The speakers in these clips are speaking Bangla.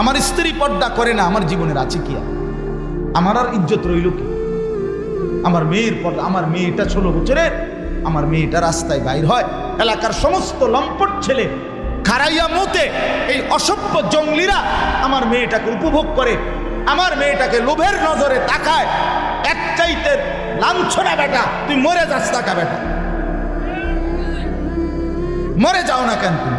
আমার স্ত্রী পর্দা করে না, আমার জীবনের আছে কি? আমার আর ইজ্জত রইল কি? আমার মেয়ের পর্দা, আমার মেয়েটা ষোলো বছরের আমার মেয়েটা রাস্তায় বাইর হয়, এলাকার সমস্ত লম্পট ছেলে খারাইয়া মুতে এই অসভ্য জঙ্গলিরা আমার মেয়েটাকে উপভোগ করে, আমার মেয়েটাকে লোভের নজরে তাকায়, এক চাইতে লাঞ্ছনা বেটা, তুই মরে যাস টাকা বেটা? মরে যাও না কেন তুমি?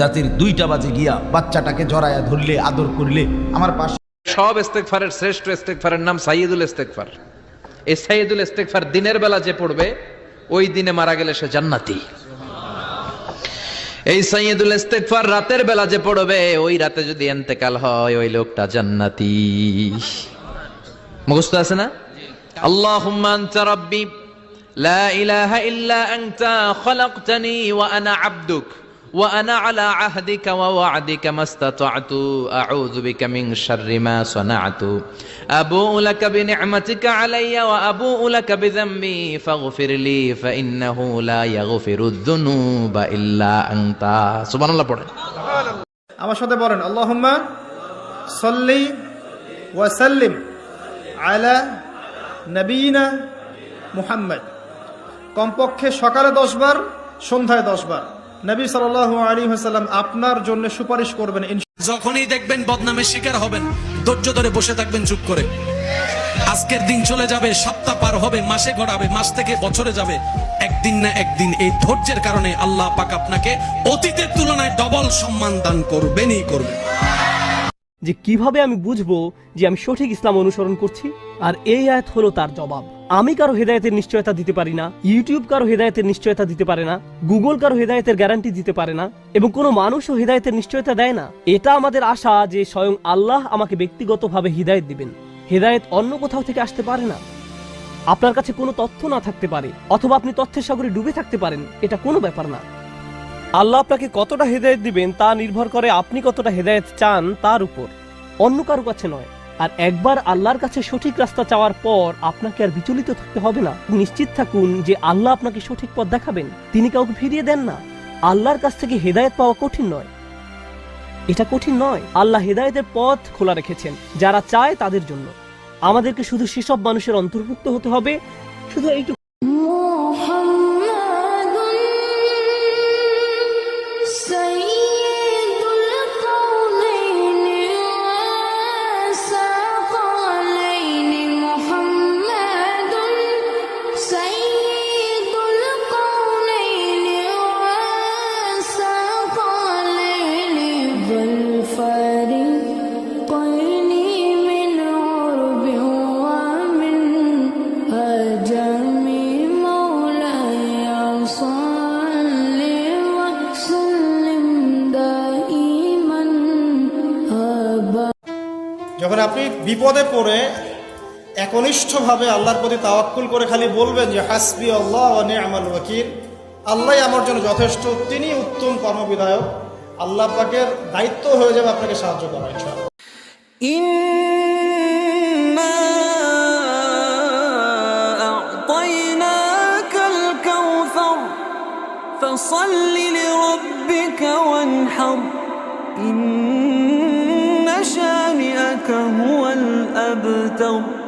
রাতের দুইটা বাজে গিয়া বাচ্চাটাকে জড়ায়া ধরলে, আদর করলে, আমার পাশে সব ইস্তেগফারের শ্রেষ্ঠ ইস্তেগফারের নাম সাইয়্যিদুল ইস্তেগফার। এই সাইয়্যিদুল ইস্তেগফার দিনের বেলা যে পড়বে, ওই দিনে মারা গেলে সে জান্নাতি। এই সাইয়্যিদুল ইস্তেগফার রাতের বেলা যে পড়বে, ওই রাতে যদি ইন্তেকাল হয়, ওই লোকটা জান্নাতি। মুখস্থ আছে না? আল্লাহুম্মা আনতা রাব্বি, লা ইলাহা ইল্লা আনতা, খলাকতানি ওয়া আনা আবদুক। وأنا على عهدك ووعدك ما استطعت أعوذ بك من شر ما صنعت أبوء لك بنعمتك علي وأبوء لك بذنبي فاغفر لي فإنه لا يغفر الذنوب إلا أنت سبحان الله পড়ে আমার সাথে বলেন আল্লাহুম্মা সল্লি ওয়াসাল্লিম আলা নবীনা মুহাম্মদ কমপক্ষে সকালে দশবার সন্ধ্যায় দশবার নবী সাল্লাল্লাহু আলাইহি ওয়াসাল্লাম আপনার জন্য সুপারিশ করবেন যখনই দেখবেন বদনামের শিকার হবেন ধৈর্য ধরে বসে থাকবেন চুপ করে। আজকের দিন চলে যাবে সপ্তাহ পার হবে মাসে গড়াবে মাস থেকে বছরে যাবে। একদিন না একদিন এই ধৈর্যের কারণে আল্লাহ পাক আপনাকে অতীতের তুলনায় ডবল সম্মান দান করবেনই করবে যে কীভাবে আমি বুঝব যে আমি সঠিক ইসলাম অনুসরণ করছি? আর এই আয়াত হলো তার জবাব। আমি কারও হেদায়তের নিশ্চয়তা দিতে পারি না, ইউটিউব কারও হেদায়তের নিশ্চয়তা দিতে পারে না, গুগল কারও হেদায়তের গ্যারান্টি দিতে পারে না, এবং কোনো মানুষও হেদায়তের নিশ্চয়তা দেয় না। এটা আমাদের আশা যে স্বয়ং আল্লাহ আমাকে ব্যক্তিগতভাবে হিদায়ত দিবেন। হেদায়েত অন্য কোথাও থেকে আসতে পারে না। আপনার কাছে কোনো তথ্য না থাকতে পারে, অথবা আপনি তথ্যের সাগরে ডুবে থাকতে পারেন, এটা কোনো ব্যাপার না। আল্লাহ আপনাকে কতটা হেদায়েত দিবেন তা নির্ভর করে আপনি কতটা হেদায়েত চান তার উপর। অন্য কারও কাছে নয় আর একবার আল্লাহর কাছে সঠিক রাস্তা চাওয়ার পর আপনাকে আর বিচলিত থাকতে হবে না। নিশ্চিত থাকুন যে আল্লাহ আপনাকে সঠিক পথ দেখাবেন। তিনি কাউকে ফিরিয়ে দেন না। আল্লাহর কাছ থেকে হেদায়ত পাওয়া কঠিন নয়। এটা কঠিন নয়। আল্লাহ হেদায়তের পথ খোলা রেখেছেন, যারা চায় তাদের জন্য। আমাদেরকে শুধু সেসব মানুষের অন্তর্ভুক্ত হতে হবে। শুধু এইটুকু। যখন আপনি বিপদে পড়ে একনিষ্ঠভাবে আল্লাহর প্রতি তাওয়াক্কুল করে খালি বলবেন যে হাসবি আল্লাহ ও নি'মাল ওয়াকিল আল্লাহ আমার জন্য যথেষ্ট তিনি উত্তম কর্মবিধায়ক আল্লাহ পাকের দায়িত্ব হয়ে যাবে আপনাকে সাহায্য করা ইনশাআল্লাহ إنا أعطيناك الكوثر فصل لربك وانحر إن هو الأبتر.